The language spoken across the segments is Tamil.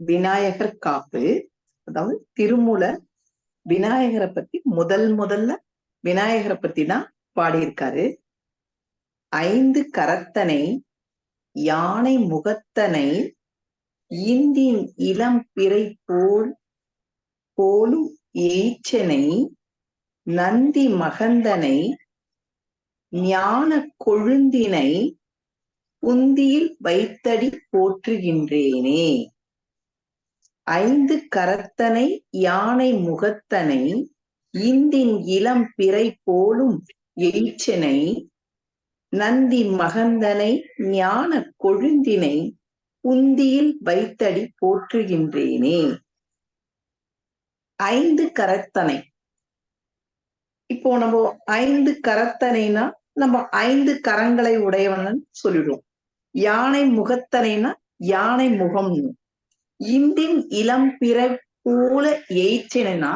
விநாயகர் காப்பு. அதாவது திருமூல விநாயகரை பத்தி முதல் முதல்ல விநாயகரை பத்தி தான் பாடியிருக்காரு. ஐந்து கரத்தனை யானை முகத்தனை இந்தின் இளம் பிறை போல் போலும் ஏச்சனை நந்தி மகந்தனை ஞான கொழுந்தினை உந்தியில் வைத்தடி போற்றுகின்றேனே. ஐந்து கரத்தனை யானை முகத்தனை இந்தின் இளம் பிறை போலும் எயிற்றனை நந்தி மகந்தனை ஞான கொழுந்தினை உந்தியில் வைத்தடி போற்றுகின்றேனே. ஐந்து கரத்தனை. இப்போ நம்ம ஐந்து கரத்தனைனா நம்ம ஐந்து கரங்களை உடையவன் சொல்லிடுவோம். யானை முகத்தனைனா யானை முகம் இந்தின் இளம் பிறை போல எயிற்றினா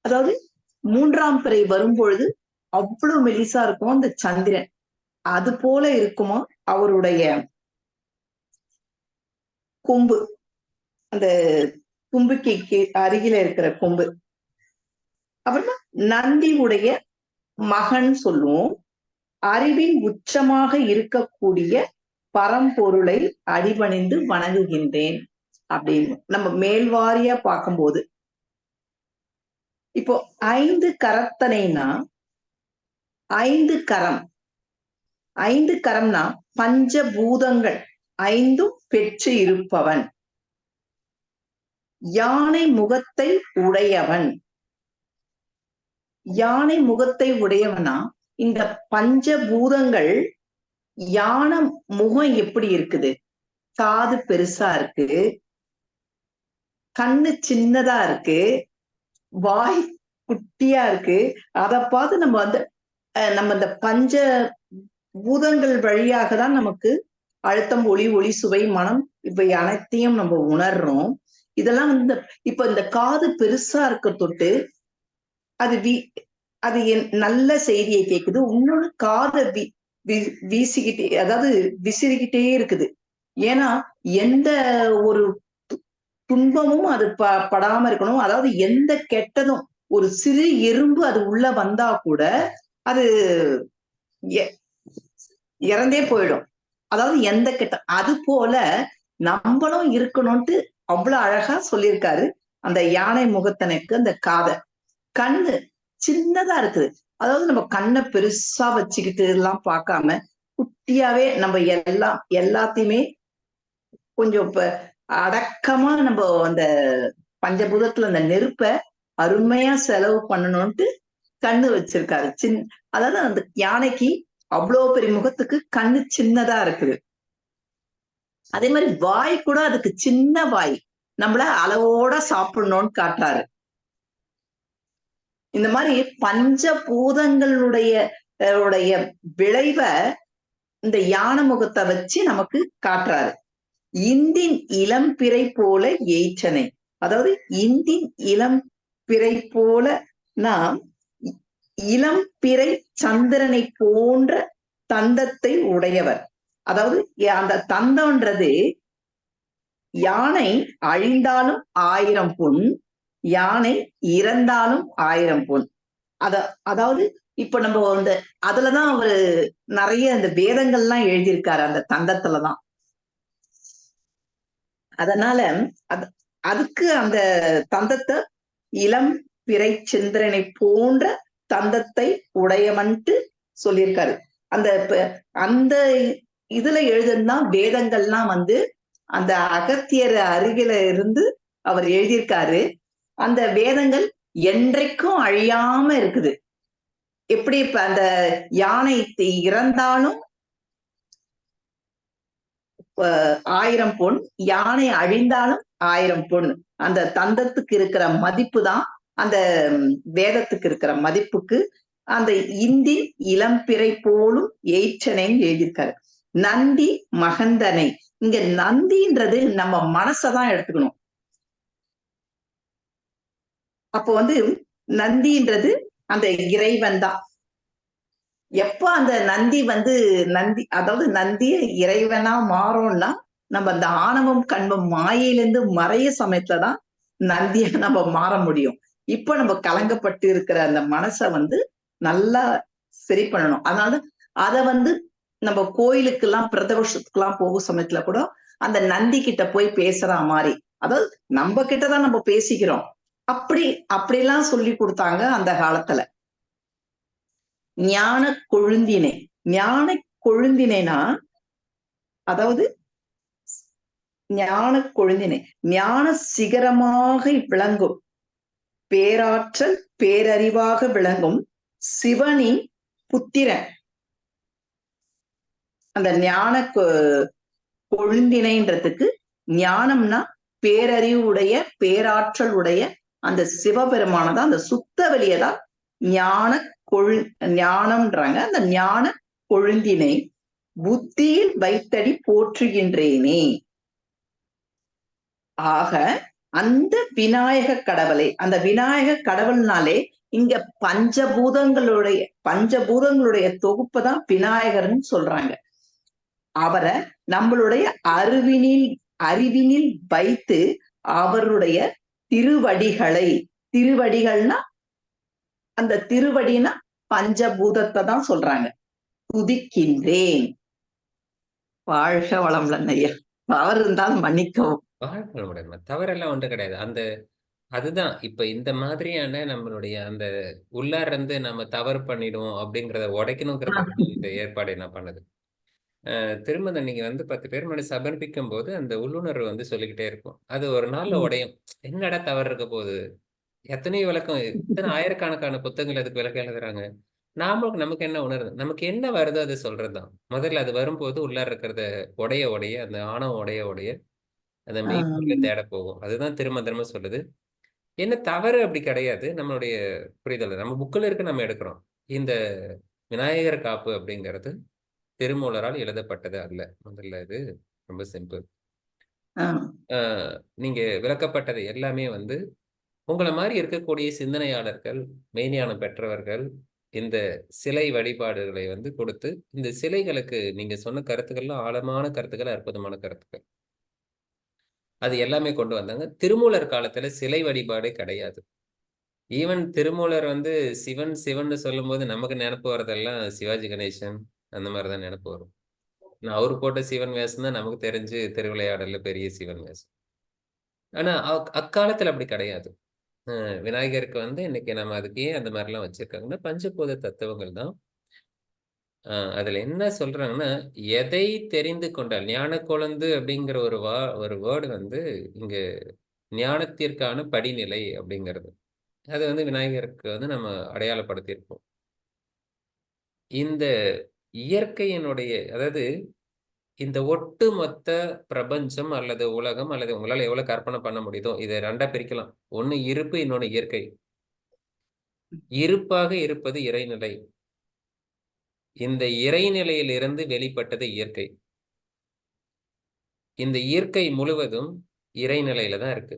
அதாவது மூன்றாம் பிறை வரும்பொழுது அவ்வளவு மெலிசா இருக்கும் அந்த சந்திரன். அது போல இருக்குமா அவருடைய கொம்பு. அந்த கும்பிக்கைக்கு அருகில இருக்கிற கொம்பு. அப்புறமா நந்தி உடைய மகன் சொல்லுவோம். அறிவின் உச்சமாக இருக்கக்கூடிய பரம்பொருளை அடிபணிந்து வணங்குகின்றேன். அப்படின்னு நம்ம மேல்வாரியா பார்க்கும்போது இப்போ ஐந்து கரத்தனைனா ஐந்து கரம். ஐந்து கரம்னா பஞ்சபூதங்கள் ஐந்தும் பெற்று இருப்பவன். யானை முகத்தை உடையவன். யானை முகத்தை உடையவனா இந்த பஞ்சபூதங்கள் யானை முகம் எப்படி இருக்குது? காது பெருசா இருக்கு. கண்ணு சின்னதா இருக்கு. வாய் குட்டியா இருக்கு. அத பார்த்து நம்ம வந்து நம்ம இந்த பஞ்ச பூதங்கள் வழியாக தான் நமக்கு அழுத்தம் ஒளி ஒளி சுவை மனம் இவை அனைத்தையும் நம்ம உணர்றோம். இதெல்லாம் வந்து இப்ப இந்த காது பெருசா இருக்க தொட்டு அது வி அது என் நல்ல செய்தியை கேக்குது. இன்னொன்னு காதை வி வீ- வீசிக்கிட்டே அதாவது விசிறிக்கிட்டே இருக்குது. ஏன்னா எந்த ஒரு து- துன்பமும் அது ப படாம இருக்கணும். அதாவது எந்த கெட்டதும் ஒரு சிறு எறும்பு அது உள்ள வந்தா கூட அது எ- இறந்தே போயிடும். அதாவது எந்த கெட்ட அது போல நம்மளும் இருக்கணும்ட்டு அவ்வளவு அழகா சொல்லியிருக்காரு அந்த யானை முகத்தனுக்கு அந்த காதை கண்ணு சின்னதா இருக்குது. அதாவது நம்ம கண்ணை பெருசா வச்சுக்கிட்டு எல்லாம் பார்க்காம குட்டியாவே நம்ம எல்லாம் எல்லாத்தையுமே கொஞ்சம் இப்ப அடக்கமா நம்ம அந்த பஞ்சபூதத்துல அந்த நெருப்ப அருமையா செலவு பண்ணணும்ட்டு கண்ணு வச்சிருக்காரு. சின் அதாவது அந்த யானைக்கு அவ்வளவு பெரிய முகத்துக்கு கண்ணு சின்னதா இருக்குது. அதே மாதிரி வாய் கூட அதுக்கு சின்ன வாய். நம்மள அளவோட சாப்பிடணும்னு காட்டுறாரு. இந்த மாதிரி பஞ்சபூதங்களுடைய பூதங்களுடைய உடைய விளைவை இந்த யானை முகத்தை வச்சு நமக்கு காட்டுறாரு. இந்தின் இளம் பிறை போல ஏச்சனை அதாவது இந்தின் இளம் பிறை போல நாம் இளம் பிறை சந்திரனை போன்ற தந்தத்தை உடையவர். அதாவது அந்த தந்தம்ன்றது யானை அழிந்தாலும் ஆயிரம் பொன் யானை இறந்தாலும் ஆயிரம் பொன். அத அதாவது இப்ப நம்ம அந்த அதுலதான் அவரு நிறைய அந்த வேதங்கள்லாம் எழுதியிருக்காரு அந்த தந்தத்துலதான் அதனால அது அதுக்கு அந்த தந்தத்தை இளம் பிறை சந்திரனை போன்ற தந்தத்தை உடையவன்ட்டு சொல்லியிருக்காரு. அந்த அந்த இதுல எழுதுனா வேதங்கள்லாம் வந்து அந்த அகத்தியர் அருகில இருந்து அவர் எழுதியிருக்காரு. அந்த வேதங்கள் என்றைக்கும் அழியாம இருக்குது. எப்படி இப்ப அந்த யானை இறந்தாலும் ஆயிரம் பொன் யானை அழிந்தாலும் ஆயிரம் பொன். அந்த தந்தத்துக்கு இருக்கிற மதிப்பு தான் அந்த வேதத்துக்கு இருக்கிற மதிப்புக்கு அந்த இந்தி இளம்பிறை போலும் எயிற்றனைன்னு எழுதியிருக்காரு. நந்தி மகந்தனை. இங்க நந்தின்றது நம்ம மனசதான் எடுத்துக்கணும். அப்போ வந்து நந்தின்றது அந்த இறைவன் தான். எப்போ அந்த நந்தி வந்து நந்தி அதாவது நந்திய இறைவனா மாறோம்னா நம்ம அந்த ஆணவம் கண்பம் மாயையிலிருந்து மறைய சமயத்துலதான் நந்தியா நம்ம மாற முடியும். இப்ப நம்ம கலங்கப்பட்டு இருக்கிற அந்த மனசை வந்து நல்லா சரி பண்ணணும். அதனால அத வந்து நம்ம கோயிலுக்கு எல்லாம் பிரதோஷத்துக்கு எல்லாம் போகும் சமயத்துல கூட அந்த நந்தி கிட்ட போய் பேசுற மாதிரி அதாவது நம்ம கிட்டதான் நம்ம பேசிக்கிறோம். அப்படி அப்படிலாம் சொல்லி கொடுத்தாங்க அந்த காலத்துல. ஞான கொழுந்தினை ஞான கொழுந்தினைனா அதாவது ஞான கொழுந்தினை ஞான சிகரமாக விளங்கும். பேராற்றல் பேரறிவாக விளங்கும் சிவனின் புத்திரன். அந்த ஞான கொழுந்தினைன்றதுக்கு ஞானம்னா பேரறிவு உடைய பேராற்றல் உடைய அந்த சிவபெருமானதான் அந்த சுத்த வெளியதான் ஞான கொழு ஞானம்ன்றாங்க. அந்த ஞான கொழுந்தினை புத்தியில் வைத்தடி போற்றுகின்றேனே. ஆக அந்த விநாயக கடவுளை அந்த விநாயக கடவுள்னாலே இங்க பஞ்சபூதங்களுடைய பஞ்சபூதங்களுடைய தொகுப்பு தான் விநாயகர்னு சொல்றாங்க. அவரை நம்மளுடைய அறிவினில் அறிவினில் வைத்து அவருடைய திருவடிகளை திருவடிகள்னா அந்த திருவடினா பஞ்சபூதத்தை தான் சொல்றாங்க. துதிக்கின்றேன். வாழ்க வளம்லன் ஐயா. தவறு இருந்தால் மன்னிக்கவும். வாழ்க்கை தவறெல்லாம் ஒன்றும் கிடையாது. அந்த அதுதான். இப்ப இந்த மாதிரியான நம்மளுடைய அந்த உள்ளார இருந்து நம்ம தவறு பண்ணிடுவோம் அப்படிங்கிறத உடைக்கணுங்கிறது இந்த ஏற்பாடு என்ன பண்ணுது. திரும்ப நீங்க வந்து பத்து பேர் முன்னாடி சமர்ப்பிக்கும் போது அந்த உள்ளுணர்வு வந்து சொல்லிக்கிட்டே இருக்கும். அது ஒரு நாள்ல உடையும். என்னடா தவறு இருக்க போகுது? எத்தனையோ விளக்கம். எத்தனை ஆயிரக்கணக்கான புத்தகங்கள் அதுக்கு விளக்கம் எழுதுறாங்க. நாமளும் நமக்கு என்ன உணருது நமக்கு என்ன வருதோ அது சொல்றதுதான். முதல்ல அது வரும்போது உள்ளார இருக்கிறத உடைய உடைய அந்த ஆணவம் உடைய உடைய அந்த மெய்ப்பொருளை தேட போகும். அதுதான் திரும்ப திரும்ப சொல்லுது. என்ன தவறு அப்படி கிடையாது. நம்மளுடைய புரிதல். நம்ம புக்கில் இருக்க நம்ம எடுக்கிறோம். இந்த விநாயகர் காப்பு அப்படிங்கிறது திருமூலரால் எழுதப்பட்டது அல்ல. முதல்ல இது ரொம்ப சிம்பிள் நீங்க விளக்கப்பட்டது எல்லாமே வந்து உங்களை மாதிரி இருக்கக்கூடிய சிந்தனையாளர்கள் மெய்ஞானம் பெற்றவர்கள் இந்த சிலை வழிபாடுகளை வந்து கொடுத்து இந்த சிலைகளுக்கு நீங்க சொன்ன கருத்துக்கள்லாம் ஆழமான கருத்துக்கள் அற்புதமான கருத்துக்கள். அது எல்லாமே கொண்டு வந்தாங்க. திருமூலர் காலத்துல சிலை வழிபாடே கிடையாது. ஈவன் திருமூலர் வந்து சிவன் சிவன் சொல்லும் போது நமக்கு நினப்பு வரதெல்லாம் சிவாஜி கணேசன் அந்த மாதிரிதான் நினப்பு வரும். நான் அவரு போட்ட சிவன் வேஷம் தான் நமக்கு தெரிஞ்சு திருவிளையாடல பெரிய சிவன் வேஷம். ஆனா அக்காலத்துல அப்படி கிடையாது. விநாயகருக்கு வந்து இன்னைக்கு நம்ம அதுக்கு ஏன் அந்த மாதிரிலாம் வச்சிருக்காங்கன்னா பஞ்சபூத தத்துவங்கள் தான். அதுல என்ன சொல்றாங்கன்னா எதை தெரிந்து கொண்டால் ஞான குழந்து அப்படிங்கிற ஒரு வா ஒரு வேர்டு வந்து இங்க ஞானத்திற்கான படிநிலை அப்படிங்கிறது. அது வந்து விநாயகருக்கு வந்து நம்ம அடையாளப்படுத்தியிருக்கோம் இந்த இயற்கையினுடைய அதாவது இந்த ஒட்டுமொத்த பிரபஞ்சம் அல்லது உலகம் அல்லது உங்களால் எவ்வளவு கற்பனை பண்ண முடியுதோ இதை ரெண்டா பிரிக்கலாம். ஒன்னு இருப்பு இன்னொன்னு இயற்கை. இருப்பாக இருப்பது இறைநிலை. இந்த இறைநிலையிலிருந்து வெளிப்பட்டது இயற்கை. இந்த இயற்கை முழுவதும் இறைநிலையில தான் இருக்கு.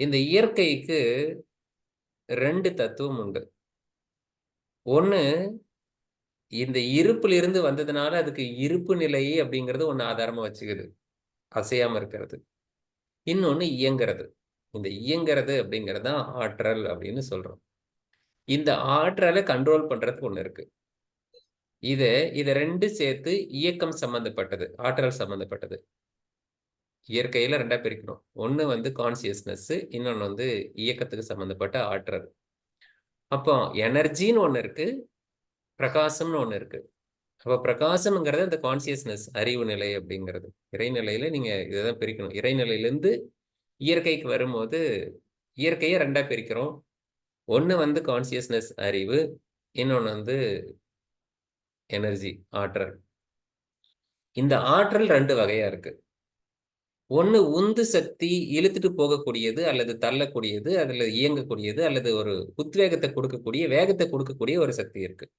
இந்த இயற்கைக்கு ரெண்டு தத்துவம் உண்டு. ஒன்று இந்த இருப்புல இருந்து வந்ததுனால அதுக்கு இருப்பு நிலை அப்படிங்கிறது ஒன்று ஆதாரமா வச்சுக்குது. அசையாம இருக்கிறது. இன்னொன்று இயங்கிறது. இந்த இயங்கிறது அப்படிங்கிறது தான் ஆற்றல் அப்படின்னு சொல்றோம். இந்த ஆற்றலை கண்ட்ரோல் பண்றதுக்கு ஒன்று இருக்கு. இது இதை ரெண்டு சேர்த்து இயக்கம் சம்பந்தப்பட்டது ஆற்றல் சம்பந்தப்பட்டது. இயற்கையில ரெண்டா பிரிக்கணும். ஒன்று வந்து கான்சியஸ்னஸ் இன்னொன்று வந்து இயக்கத்துக்கு சம்மந்தப்பட்ட ஆற்றல். அப்போ எனர்ஜின்னு ஒன்று இருக்கு. பிரகாசம்னு ஒன்று இருக்குது அப்போ பிரகாசம்ங்கிறது அந்த கான்சியஸ்னஸ் அறிவு நிலை அப்படிங்கிறது. இறைநிலையில் நீங்கள் இதை தான் பிரிக்கணும். இறைநிலையிலேருந்து இயற்கைக்கு வரும்போது இயற்கையை ரெண்டாக பிரிக்கிறோம். ஒன்று வந்து கான்சியஸ்னஸ் அறிவு இன்னொன்று வந்து எனர்ஜி ஆற்றல். இந்த ஆற்றல் ரெண்டு வகையாக இருக்குது ஒன்று உந்து சக்தி இழுத்துட்டு போகக்கூடியது அல்லது தள்ளக்கூடியது அதில் இயங்கக்கூடியது அல்லது ஒரு உத்வேகத்தை கொடுக்கக்கூடிய வேகத்தை கொடுக்கக்கூடிய ஒரு சக்தி இருக்குது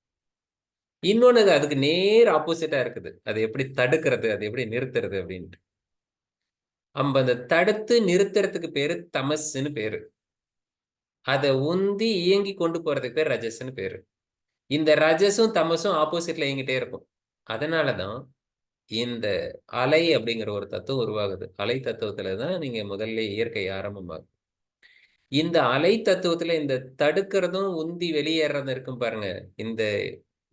இன்னொன்று அதுக்கு நேர் ஆப்போசிட்டா இருக்குது. அது எப்படி தடுக்கிறது அது எப்படி நிறுத்துறது அப்படின்ட்டு. நம்ம அந்த தடுத்து நிறுத்துறதுக்கு பேரு தமஸ்ன்னு பேரு. அதை உந்தி இயங்கி கொண்டு போறதுக்கு பேர் ரஜஸ்ன்னு பேரு. இந்த ரஜஸும் தமசும் ஆப்போசிட்ல இயங்கிட்டே இருக்கும். அதனாலதான் இந்த அலை அப்படிங்கிற ஒரு தத்துவம் உருவாகுது. அலை தத்துவத்துல தான் நீங்கள் முதல்ல இயற்கை ஆரம்பமாகும். இந்த அலை தத்துவத்துல இந்த தடுக்கிறதும் உந்தி வெளியேறதும் இருக்கும் பாருங்க. இந்த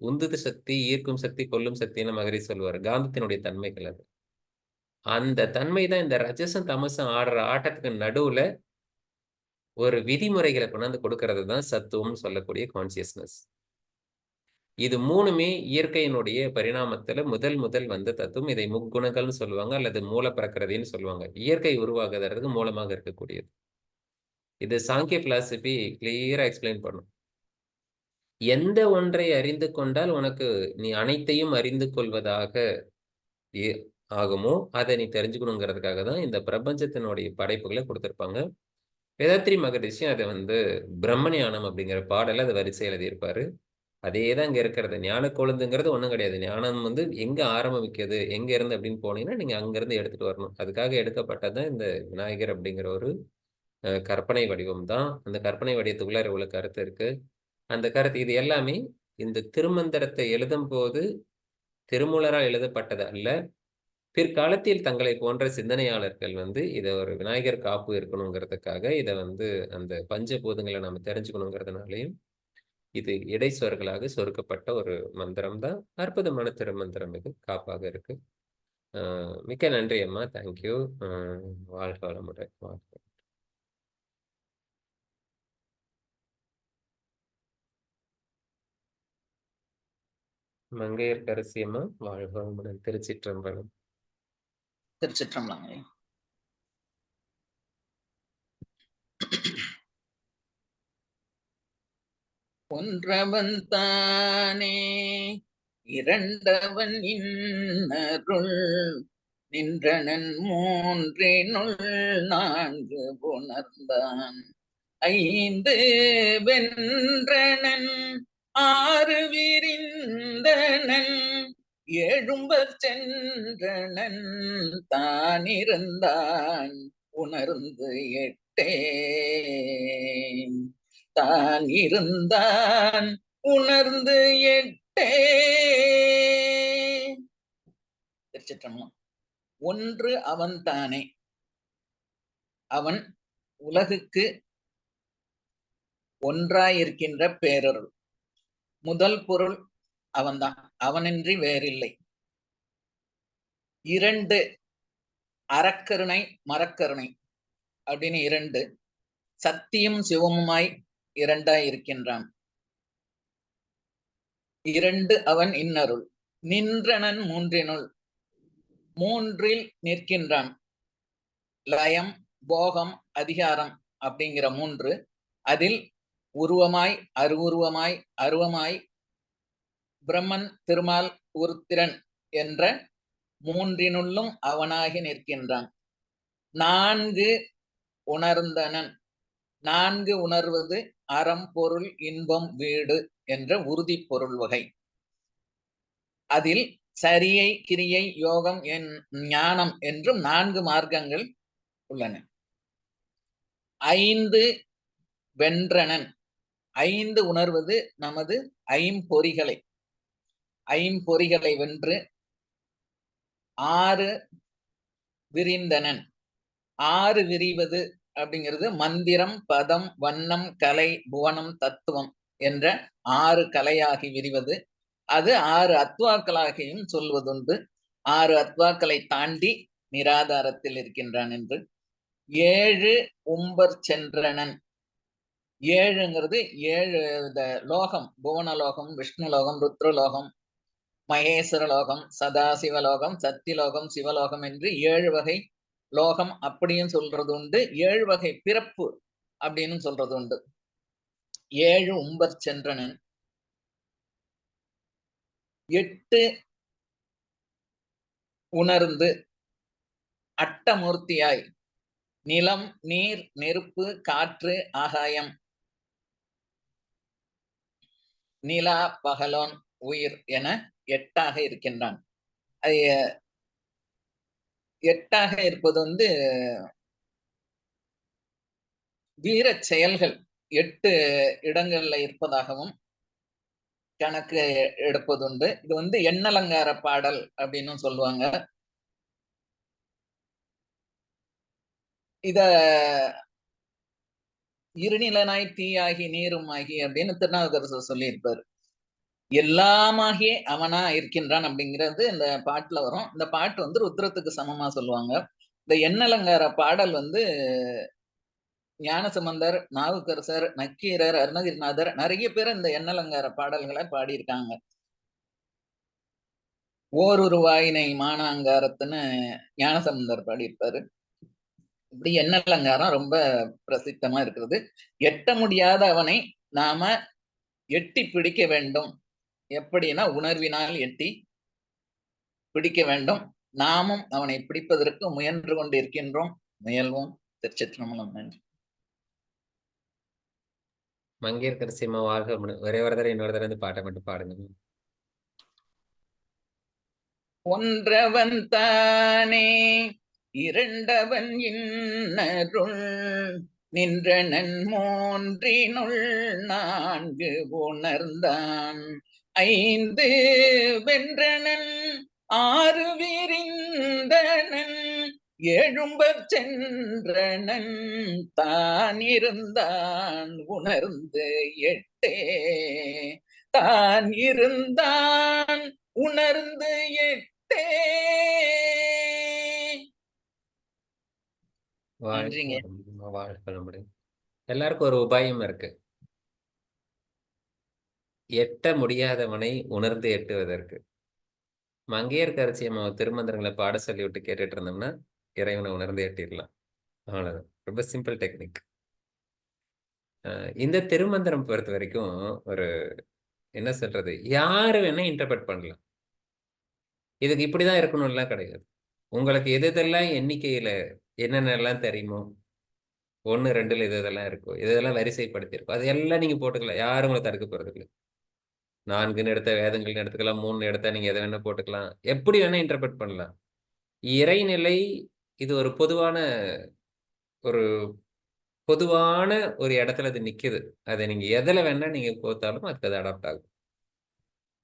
உந்துது சக்தி ஈர்க்கும் சக்தி கொல்லும் சக்தின்னு மகரி சொல்லுவார் காந்தத்தினுடைய தன்மைகள் அது. அந்த தன்மை தான் இந்த ரஜசம் தமசம் ஆடுற ஆட்டத்துக்கு நடுவுல ஒரு விதிமுறைகளை கொண்டாந்து கொடுக்கறது தான் சத்துவம்னு சொல்லக்கூடிய கான்சியஸ்னஸ் இது மூணுமே இயற்கையினுடைய பரிணாமத்துல முதல் முதல் வந்த தத்துவம். இதை முக்குணங்கள்னு சொல்லுவாங்க அல்லது மூல பிரகிருதின்னு சொல்லுவாங்க. இயற்கை உருவாகிறதுக்கு மூலமாக இருக்கக்கூடியது. இது சாங்கிய பிலாசபி கிளியரா எக்ஸ்பிளைன் பண்ணும். எந்த ஒன்றை அறிந்து கொண்டால் உனக்கு நீ அனைத்தையும் அறிந்து கொள்வதாக ஆகுமோ? அதை நீ தெரிஞ்சுக்கணுங்கிறதுக்காக தான் இந்த பிரபஞ்சத்தினுடைய படைப்புகளை கொடுத்துருப்பாங்க. வேதாத்ரி மகரிஷி அதை வந்து பிரம்மஞானம் அப்படிங்கிற பாடல அதை வரிசை எழுதியிருப்பாரு. அதே தான் இங்கே இருக்கிறது. ஞான கொழுந்துங்கிறது ஒன்றும் கிடையாது. ஞானம் வந்து எங்கே ஆரம்பிக்கிறது எங்கே இருந்து அப்படின்னு போனீங்கன்னா நீங்கள் அங்கேருந்து எடுத்துகிட்டு வரணும். அதுக்காக எடுக்கப்பட்டது தான் இந்த விநாயகர் அப்படிங்கிற ஒரு கற்பனை வடிவம் தான். அந்த கற்பனை வடிவத்துக்குள்ளே இவ்வளோ கருத்து இருக்குது அந்த கருத்து இது எல்லாமே இந்த திருமந்திரத்தை எழுதும் போது திருமூலரால் எழுதப்பட்டது அல்ல. பிற்காலத்தில் தங்களை போன்ற சிந்தனையாளர்கள் வந்து இதை ஒரு விநாயகர் காப்பு இருக்கணுங்கிறதுக்காக இதை வந்து அந்த பஞ்சபூதங்களை நம்ம தெரிஞ்சுக்கணுங்கிறதுனாலையும் இது இடைச்சொற்களாக சொருக்கப்பட்ட ஒரு மந்திரம் தான் அற்புதமான திருமந்திரம் இது. காப்பாக இருக்கு. மிக்க நன்றி அம்மா. தேங்க்யூ வாழ்க வளமுறை வாழ்க்கை மங்கையர் கரசியம்மா அம்மா திருச்சிற்றம்பலம். திருச்சிற்றம்பலம் ஒன்றவன் தானே இரண்டவன் இன்னருள் நின்றனன் மூன்றினுள் நான்கு உணர்ந்தான் ஐந்து வென்றனன் ஆறு விரிந்தனன் எழும்பர் சென்றனன் தானிருந்தான் உணர்ந்து எட்டே தான் இருந்தான் உணர்ந்து எட்டே திருச்சிற்றம்பலம். ஒன்று அவன் தானே. அவன் உலகுக்கு ஒன்றாயிருக்கின்ற பேரருள். முதல் பொருள் அவன்தான். அவனின்றி வேறில்லை. இரண்டு அறக்கருணை மரக்கருணை அப்படின்னு இரண்டு. சத்தியும் சிவமுமாய் இரண்டாய் இருக்கின்றான். இரண்டு அவன் இன்னருள். நின்றனன் மூன்றினுள். மூன்றில் நிற்கின்றான். லயம் போகம் அதிகாரம் அப்படிங்கிற மூன்று. அதில் உருவமாய் அருவுருவமாய் அருவமாய் பிரம்மன் திருமால் உருத்திரன் என்ற மூன்றினுள்ளும் அவனாகி நிற்கின்றான். நான்கு உணர்ந்தனன். நான்கு உணர்வது அறம் பொருள் இன்பம் வீடு என்ற உறுதி பொருள் வகை. அதில் சரியை கிரியை யோகம் என் ஞானம் என்றும் நான்கு மார்க்கங்கள் உள்ளன. ஐந்து வென்றனன். ஐந்து உணர்வது நமது ஐம்பொறிகளை ஐம்பொறிகளை வென்று ஆறு விரிந்தனன். ஆறு விரிவது அப்படிங்கிறது மந்திரம் பதம் வண்ணம் கலை புவனம் தத்துவம் என்ற ஆறு கலையாகி விரிவது. அது ஆறு அத்வாக்களாகியும் சொல்வதுண்டு. ஆறு அத்வாக்களை தாண்டி நிராதாரத்தில் இருக்கின்றான் என்று. ஏழு உம்பர் சென்றனன். ஏழுங்கிறது ஏழு இந்த லோகம் புவனலோகம் விஷ்ணுலோகம் ருத்ரலோகம் மகேஸ்வரலோகம் சதாசிவலோகம் சத்தியலோகம் சிவலோகம் என்று ஏழு வகை லோகம் அப்படியும் சொல்றது உண்டு. ஏழு வகை பிறப்பு அப்படின்னு சொல்றது உண்டு. ஏழு உம்பர் சென்றனன். எட்டு உணர்ந்து அட்டமூர்த்தியாய் நிலம் நீர் நெருப்பு காற்று ஆகாயம் நிலா பகலோன் உயிர் என எட்டாக இருக்கின்றான். எட்டாக இருப்பது வந்து வீர செயல்கள். எட்டு இடங்கள்ல இருப்பதாகவும் கணக்கு எடுப்பதுண்டு. இது வந்து எண்ணலங்கார பாடல் அப்படின்னு சொல்லுவாங்க. இத இருநிலனாய் தீயாகி நீருமாகி அப்படின்னு திருநாவுக்கரசர் சொல்லியிருப்பாரு. எல்லாமாகியே அவனா இருக்கின்றான் அப்படிங்கிறது இந்த பாட்டுல வரும். இந்த பாட்டு வந்து ருத்ரத்துக்கு சமமா சொல்லுவாங்க. இந்த எண்ணலங்கார பாடல் வந்து ஞானசம்பந்தர் நாவுக்கரசர் நக்கீரர் அருணகிரிநாதர் நிறைய பேர் இந்த எண்ணலங்கார பாடல்களை பாடியிருக்காங்க. ஓருருவாயினை மானாங்காரத்துன்னு ஞானசம்பந்தர் பாடியிருப்பாரு. இப்படி எண்ணலங்காரம் ரொம்ப பிரசித்தமா இருக்கிறது. எட்ட முடியாத அவனை நாம எட்டி பிடிக்க வேண்டும். எப்படின்னா உணர்வினால் எட்டி பிடிக்க வேண்டும். நாமும் அவனை பிடிப்பதற்கு முயன்று கொண்டு இருக்கின்றோம் முயல்வோம். திருச்சிற்றம்பலம். நன்றி. மங்கையர்கரசியம்மா வாழ்க வளமுடன். ஒரே ஒரு தடவை இன்னொரு தடவை பாட்டை மட்டும் பாடுங்க. ஒன்றவன் தானே இரண்டவன் இன்னருள் நின்றனன் மூன்றினுள் நான்கு உணர்ந்தான். ஐந்து வென்றனன் ஆறு விரிந்தனன் எழும்பச் சென்றனன் தான் இருந்தான் உணர்ந்து எட்டே. தான் இருந்தான் உணர்ந்து எட்டே. நன்றிங்க. வளமுடன். வாழ்க வளமுடன். எல்லாருக்கும் ஒரு உபாயம் இருக்கு. எட்ட முடியாதவனை உணர்ந்து எட்டுவதற்கு. மங்கையர்கரசி அம்மா திருமந்திரங்களை பாட சொல்லி விட்டு கேட்டுட்டு இருந்தோம்னா இறைவனை உணர்ந்து எட்டிடலாம். அவ்வளவுதான். ரொம்ப சிம்பிள் டெக்னிக் இந்த திருமந்திரம் பொறுத்த வரைக்கும் ஒரு என்ன சொல்றது? யாரு வேணா இன்டர்பிரட் பண்ணலாம். இதுக்கு இப்படிதான் இருக்கணும்லாம் கிடையாது. உங்களுக்கு எது எதெல்லாம் எண்ணிக்கையில என்னென்னலாம் தெரியுமோ? ஒன்று ரெண்டுல இது இதெல்லாம் இருக்கோ இது இதெல்லாம் வரிசைப்படுத்தியிருக்கும் அது எல்லாம் நீங்க போட்டுக்கலாம். யாரும் உங்களை தடுக்க போறது இல்லை. நான்குன்னு எடுத்த வேதங்கள்னு எடுத்துக்கலாம் மூணு எடுத்தா நீங்க எதை வேணா போட்டுக்கலாம். எப்படி வேணா இன்டர்பிரட் பண்ணலாம். இறைநிலை இது ஒரு பொதுவான ஒரு பொதுவான ஒரு இடத்துல அது நிக்குது. அதை நீங்க எதில் வேணா நீங்க போத்தாலும் அதுக்கு அது அடாப்ட் ஆகும்.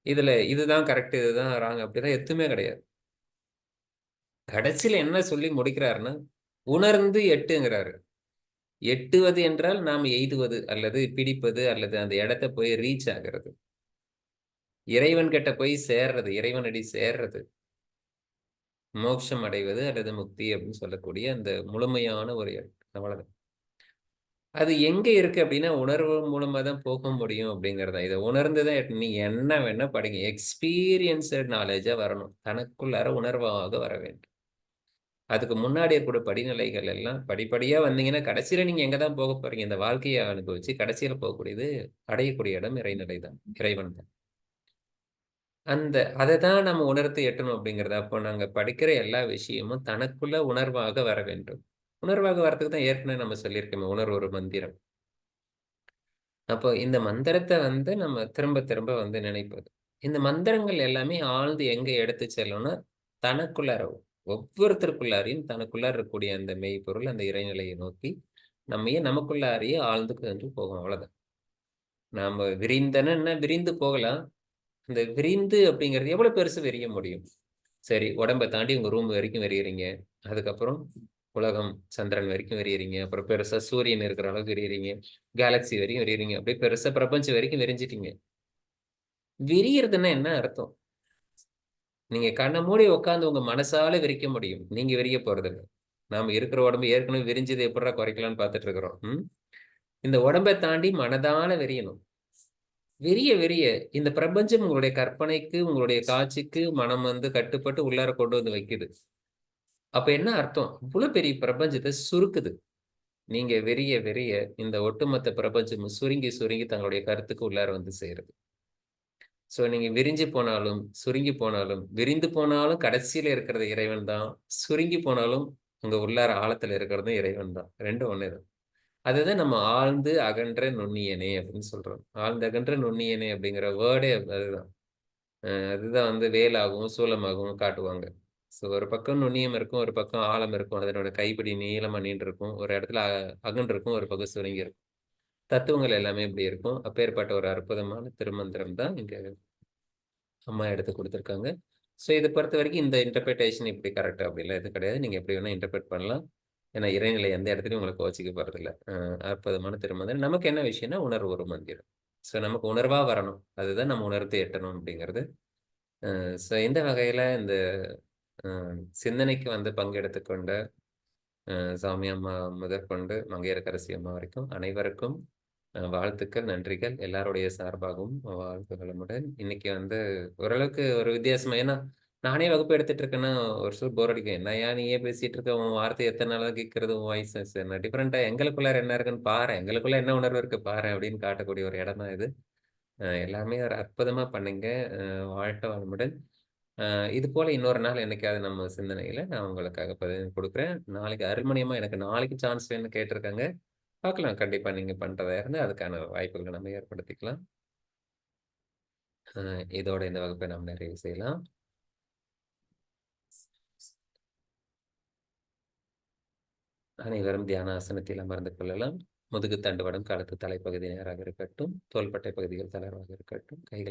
இதுல இதுதான் கரெக்ட் இதுதான் ராங் அப்படிதான் எதுவுமே கிடையாது. கடைசியில என்ன சொல்லி முடிக்கிறாருன்னா உணர்ந்து எட்டுங்கிறாரு. எட்டுவது என்றால் நாம் எய்துவது அல்லது பிடிப்பது அல்லது அந்த இடத்த போய் ரீச் ஆகிறது. இறைவன் கிட்ட போய் சேர்றது இறைவனடி சேர்றது. மோட்சம் அடைவது அல்லது முக்தி அப்படின்னு சொல்லக்கூடிய அந்த முழுமையான ஒரு இடம் அவ்வளவுதான். அது எங்க இருக்கு அப்படின்னா உணர்வு மூலமா தான் போக முடியும் அப்படிங்கிறதா இதை உணர்ந்துதான் நீ என்ன வேணா படிங்க. எக்ஸ்பீரியன்ஸ்ட் நாலேஜா வரணும். தனக்குள்ளார உணர்வாக வர வேண்டும். அதுக்கு முன்னாடி இருக்கிற படிநிலைகள் எல்லாம் படிப்படியா வந்தீங்கன்னா கடைசியில நீங்க எங்கே தான் போக போறீங்க? இந்த வாழ்க்கையை அனுபவிச்சு கடைசியில போகக்கூடியது அடையக்கூடிய இடம் இறைநிலை தான் இறைவன் தான். அந்த அதை தான் நம்ம உணர்த்து எட்டணும் அப்படிங்கிறது அப்போ நாங்க படிக்கிற எல்லா விஷயமும் தனக்குள்ள உணர்வாக வர வேண்டும். உணர்வாக வரத்துக்கு தான் ஏற்கனவே நம்ம சொல்லியிருக்கோமே உணர்வு ஒரு மந்திரம். அப்போ இந்த மந்திரத்தை வந்து நம்ம திரும்ப திரும்ப வந்து நினைப்பது. இந்த மந்திரங்கள் எல்லாமே ஆழ்ந்து எங்க எடுத்து செல்லணும்னா தனக்குள்ளார ஒவ்வொருத்தருக்குள்ளாரையும் தனக்குள்ளார இருக்கக்கூடிய அந்த மெய்ப்பொருள் அந்த இறைநிலையை நோக்கி நம்மையே நமக்குள்ளாரையே ஆழ்ந்து சென்று போகும் அவ்வளோதான் நாம் விரிந்தன விரிந்து போகலாம். இந்த விரிந்து அப்படிங்கிறது எவ்வளவு பெருசு விரிய முடியும்? சரி உடம்பை தாண்டி உங்க ரூம் வரைக்கும் விரிகிறீங்க அதுக்கப்புறம் உலகம் சந்திரன் வரைக்கும் விரிகிறீங்க அப்புறம் பெருசாக சூரியன் இருக்கிற அளவுக்கு விரிகிறீங்க கேலக்சி வரைக்கும் விரிகிறீங்க அப்படியே பெருசாக பிரபஞ்சம் வரைக்கும் விரிஞ்சிட்டீங்க. விரியறதுன்னா என்ன அர்த்தம்? நீங்க கண்ணை மூடி உட்காந்து உங்க மனசால விரிக்க முடியும். நீங்க விரிய போறது இல்லை. நாம இருக்கிற உடம்பு ஏற்கனவே விரிஞ்சது எப்படா குறைக்கலாம்னு பார்த்துட்டு இருக்கிறோம். இந்த உடம்பை தாண்டி மனதால விரியணும். விரிய விரிய. இந்த பிரபஞ்சம் உங்களுடைய கற்பனைக்கு உங்களுடைய காட்சிக்கு மனம் வந்து கட்டுப்பட்டு உள்ளார கொண்டு வந்து வைக்குது. அப்ப என்ன அர்த்தம்? இவ்வளவு பெரிய பிரபஞ்சத்தை சுருக்குது. நீங்க வெறிய வெறிய இந்த ஒட்டுமொத்த பிரபஞ்சம் சுருங்கி சுருங்கி தங்களுடைய கருத்துக்கு உள்ளார வந்து சேருது. ஸோ நீங்கள் விரிஞ்சு போனாலும் சுருங்கி போனாலும் விரிந்து போனாலும் கடைசியில் இருக்கிறது இறைவன் தான். சுருங்கி போனாலும் உங்கள் உள்ளார ஆழத்தில் இருக்கிறதும் இறைவன் தான். ரெண்டும் தான். அதுதான் நம்ம ஆழ்ந்து அகன்ற நுண்ணியனே அப்படின்னு சொல்கிறோம் ஆழ்ந்து அகன்ற நுண்ணியனே அப்படிங்கிற வேர்டே அதுதான். அதுதான் வந்து வேலாகவும் சூலமாகவும் காட்டுவாங்க. ஸோ ஒரு பக்கம் நுண்ணியம் இருக்கும் ஒரு பக்கம் ஆழம் இருக்கும். அதனோட கைப்பிடி நீளமாக நீண்டு இருக்கும் ஒரு இடத்துல அ- அகன்று இருக்கும் ஒரு பக்கம் சுருங்கி இருக்கும். தத்துவங்கள் எல்லாமே இப்படி இருக்கும். அப்பேற்பட்ட ஒரு அற்புதமான திருமந்திரம் தான் இங்க அம்மா எடுத்து கொடுத்துருக்காங்க. ஸோ இதை பொறுத்த வரைக்கும் இந்த இன்டர்பிரிட்டேஷன் இப்படி கரெக்ட் அப்படிலாம் எதுவும் கிடையாது. நீங்கள் எப்படி வேணால் இன்டர்பிரட் பண்ணலாம். ஏன்னா இறைநிலை எந்த இடத்துலையும் உங்களுக்கு கோச்சிக்க போகிறதில்ல அற்புதமான திருமந்திரம். நமக்கு என்ன விஷயம்னா உணர்வு ஒரு மந்திரம். ஸோ நமக்கு உணர்வாக வரணும். அதுதான் நம்ம உணர்த்து எட்டணும் அப்படிங்கிறது. ஸோ இந்த வகையில் இந்த சிந்தனைக்கு வந்து பங்கெடுத்துக்கொண்ட சாமி அம்மா முதற்கொண்டு மங்கையரக்கரசி அம்மா வரைக்கும் அனைவருக்கும் வாழ்த்துக்கள் நன்றிகள். எல்லாருடைய சார்பாகவும் வாழ்த்து இன்னைக்கு வந்து ஓரளவுக்கு ஒரு வித்தியாசமா ஏன்னா நானே வகுப்பு எடுத்துட்டு இருக்கேன்னா ஒரு சொல் போர் அடிக்கும். ஏன் நீயே பேசிட்டு இருக்க உன் வார்த்தை எத்தனை நாளாக கேட்கறது உன் வாய்ஸ் என்ன? டிஃப்ரெண்டா எங்களுக்குள்ளார என்ன இருக்குன்னு பாரு. எங்களுக்குள்ள என்ன உணர்வு இருக்கு பாரு அப்படின்னு காட்டக்கூடிய ஒரு இடம் தான் இது எல்லாமே ஒரு அற்புதமா பண்ணுங்க. அஹ் வளமுடன். இது போல இன்னொரு நாள் என்னைக்காவது நம்ம சிந்தனையில நான் உங்களுக்காக பதிவு கொடுக்குறேன். நாளைக்கு அருள்மணியமா எனக்கு நாளைக்கு சான்ஸ் வேணும்னு கேட்டிருக்காங்க. பார்க்கலாம். கண்டிப்பாக நீங்கள் பண்ணுறதா இருந்தால் அதுக்கான வாய்ப்புகளை நம்ம ஏற்படுத்திக்கலாம். இதோட இந்த வகுப்பை நாம் நிறைவு செய்யலாம். அனைவரும் தியான ஆசனத்தில் அமர்ந்து கொள்ளலாம். முதுகு தண்டுவடம் கழுத்து தலைப்பகுதி நேராக இருக்கட்டும். தோள்பட்டை பகுதிகள் தளர்வாக இருக்கட்டும். கைகள்